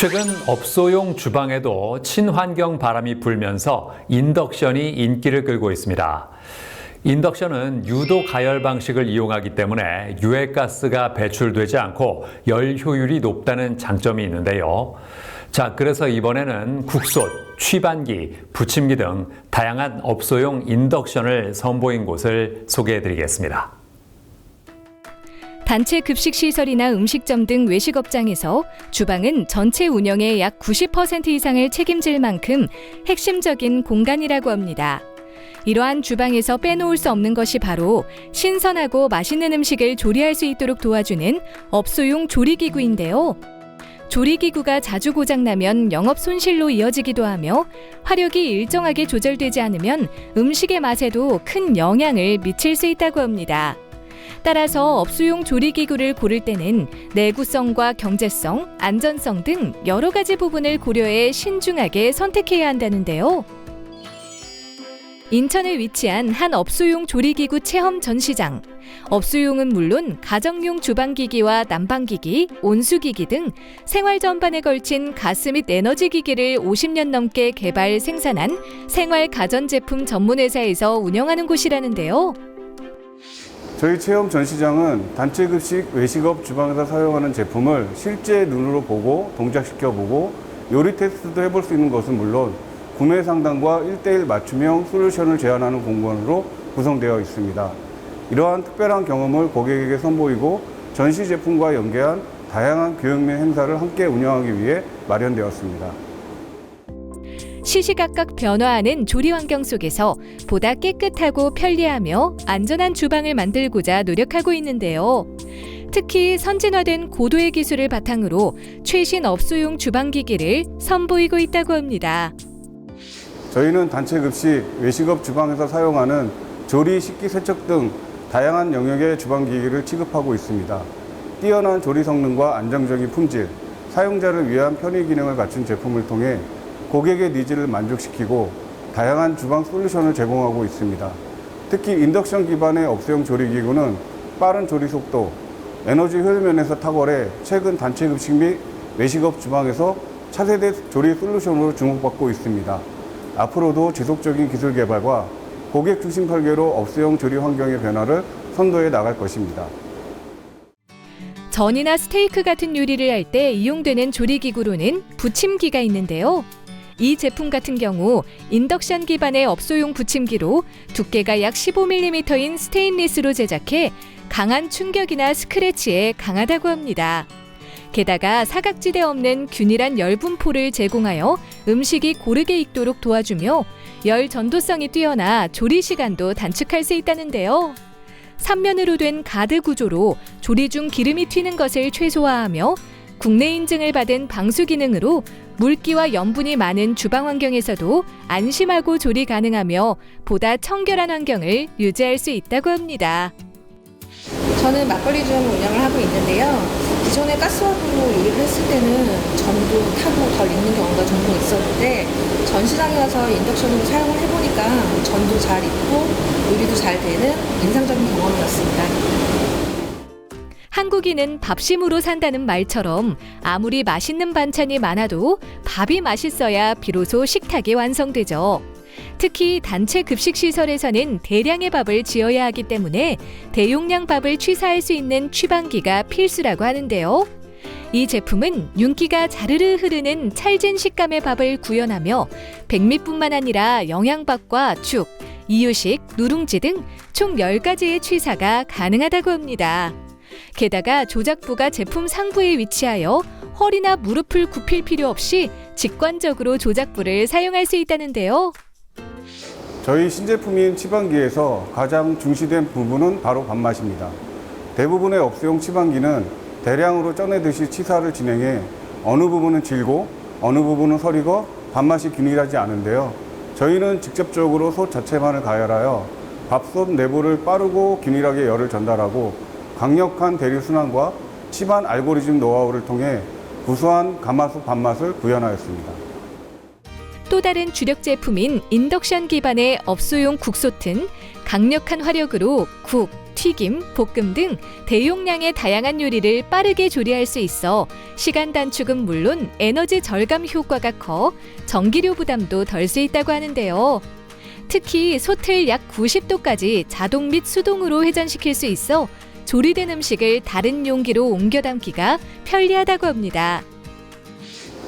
최근 업소용 주방에도 친환경 바람이 불면서 인덕션이 인기를 끌고 있습니다. 인덕션은 유도 가열 방식을 이용하기 때문에 유해가스가 배출되지 않고 열 효율이 높다는 장점이 있는데요. 자, 그래서 이번에는 국솥, 취반기, 부침기 등 다양한 업소용 인덕션을 선보인 곳을 소개해 드리겠습니다. 단체 급식 시설이나 음식점 등 외식업장에서 주방은 전체 운영의 약 90% 이상을 책임질 만큼 핵심적인 공간이라고 합니다. 이러한 주방에서 빼놓을 수 없는 것이 바로 신선하고 맛있는 음식을 조리할 수 있도록 도와주는 업소용 조리기구인데요. 조리기구가 자주 고장나면 영업 손실로 이어지기도 하며 화력이 일정하게 조절되지 않으면 음식의 맛에도 큰 영향을 미칠 수 있다고 합니다. 따라서 업소용 조리기구를 고를 때는 내구성과 경제성, 안전성 등 여러 가지 부분을 고려해 신중하게 선택해야 한다는데요. 인천에 위치한 한 업소용 조리기구 체험 전시장. 업소용은 물론 가정용 주방기기와 난방기기, 온수기기 등 생활 전반에 걸친 가스 및 에너지 기기를 50년 넘게 개발 생산한 생활 가전제품 전문회사에서 운영하는 곳이라는데요. 저희 체험 전시장은 단체 급식 외식업 주방에서 사용하는 제품을 실제 눈으로 보고 동작시켜 보고 요리 테스트도 해볼 수 있는 것은 물론 구매 상담과 1대1 맞춤형 솔루션을 제안하는 공간으로 구성되어 있습니다. 이러한 특별한 경험을 고객에게 선보이고 전시 제품과 연계한 다양한 교육 및 행사를 함께 운영하기 위해 마련되었습니다. 시시각각 변화하는 조리 환경 속에서 보다 깨끗하고 편리하며 안전한 주방을 만들고자 노력하고 있는데요. 특히 선진화된 고도의 기술을 바탕으로 최신 업소용 주방기기를 선보이고 있다고 합니다. 저희는 단체 급식, 외식업 주방에서 사용하는 조리, 식기, 세척 등 다양한 영역의 주방기기를 취급하고 있습니다. 뛰어난 조리 성능과 안정적인 품질, 사용자를 위한 편의 기능을 갖춘 제품을 통해 고객의 니즈를 만족시키고 다양한 주방 솔루션을 제공하고 있습니다. 특히 인덕션 기반의 업소용 조리기구는 빠른 조리 속도, 에너지 효율 면에서 탁월해 최근 단체 급식 및 외식업 주방에서 차세대 조리 솔루션으로 주목받고 있습니다. 앞으로도 지속적인 기술 개발과 고객 중심 설계로 업소용 조리 환경의 변화를 선도해 나갈 것입니다. 전이나 스테이크 같은 요리를 할 때 이용되는 조리기구로는 부침기가 있는데요. 이 제품 같은 경우 인덕션 기반의 업소용 부침기로 두께가 약 15mm인 스테인리스로 제작해 강한 충격이나 스크래치에 강하다고 합니다. 게다가 사각지대 없는 균일한 열분포를 제공하여 음식이 고르게 익도록 도와주며 열 전도성이 뛰어나 조리 시간도 단축할 수 있다는데요. 삼면으로 된 가드 구조로 조리 중 기름이 튀는 것을 최소화하며 국내 인증을 받은 방수 기능으로 물기와 염분이 많은 주방 환경에서도 안심하고 조리 가능하며 보다 청결한 환경을 유지할 수 있다고 합니다. 저는 막걸리점 운영을 하고 있는데요. 기존에 가스화불로 요리를 했을 때는 전도 타고 덜 익는 경우가 종종 있었는데 전시장에 와서 인덕션으로 사용을 해보니까 전도 잘 익고 요리도 잘 되는 인상적인 경험이었습니다. 한국인은 밥심으로 산다는 말처럼 아무리 맛있는 반찬이 많아도 밥이 맛있어야 비로소 식탁이 완성되죠. 특히 단체 급식 시설에서는 대량의 밥을 지어야 하기 때문에 대용량 밥을 취사할 수 있는 취방기가 필수라고 하는데요. 이 제품은 윤기가 자르르 흐르는 찰진 식감의 밥을 구현하며 백미뿐만 아니라 영양밥과 죽, 이유식, 누룽지 등총 10가지의 취사가 가능하다고 합니다. 게다가 조작부가 제품 상부에 위치하여 허리나 무릎을 굽힐 필요 없이 직관적으로 조작부를 사용할 수 있다는데요. 저희 신제품인 치방기에서 가장 중시된 부분은 바로 밥맛입니다. 대부분의 업소용 치방기는 대량으로 쪄내듯이 치사를 진행해 어느 부분은 질고 어느 부분은 서리고 밥맛이 균일하지 않은데요. 저희는 직접적으로 솥 자체만을 가열하여 밥솥 내부를 빠르고 균일하게 열을 전달하고 강력한 대류 순환과 치반 알고리즘 노하우를 통해 구수한 가마솥 밥맛을 구현하였습니다. 또 다른 주력 제품인 인덕션 기반의 업소용 국솥은 강력한 화력으로 국, 튀김, 볶음 등 대용량의 다양한 요리를 빠르게 조리할 수 있어 시간 단축은 물론 에너지 절감 효과가 커 전기료 부담도 덜 수 있다고 하는데요. 특히 솥을 약 90도까지 자동 및 수동으로 회전시킬 수 있어 조리된 음식을 다른 용기로 옮겨 담기가 편리하다고 합니다.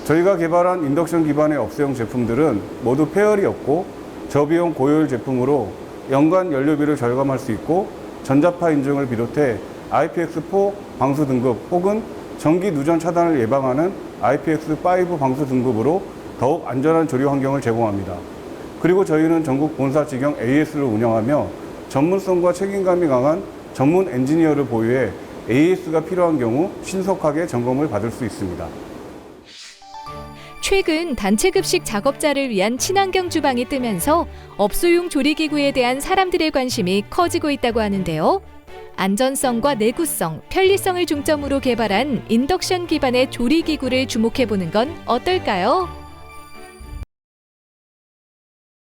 저희가 개발한 인덕션 기반의 업소용 제품들은 모두 폐열이 없고 저비용 고효율 제품으로 연간 연료비를 절감할 수 있고 전자파 인증을 비롯해 IPX4 방수 등급 혹은 전기 누전 차단을 예방하는 IPX5 방수 등급으로 더욱 안전한 조리 환경을 제공합니다. 그리고 저희는 전국 본사 직영 AS를 운영하며 전문성과 책임감이 강한 전문 엔지니어를 보유해 AS가 필요한 경우 신속하게 점검을 받을 수 있습니다. 최근 단체 급식 작업자를 위한 친환경 주방이 뜨면서 업소용 조리기구에 대한 사람들의 관심이 커지고 있다고 하는데요. 안전성과 내구성, 편리성을 중점으로 개발한 인덕션 기반의 조리기구를 주목해 보는 건 어떨까요?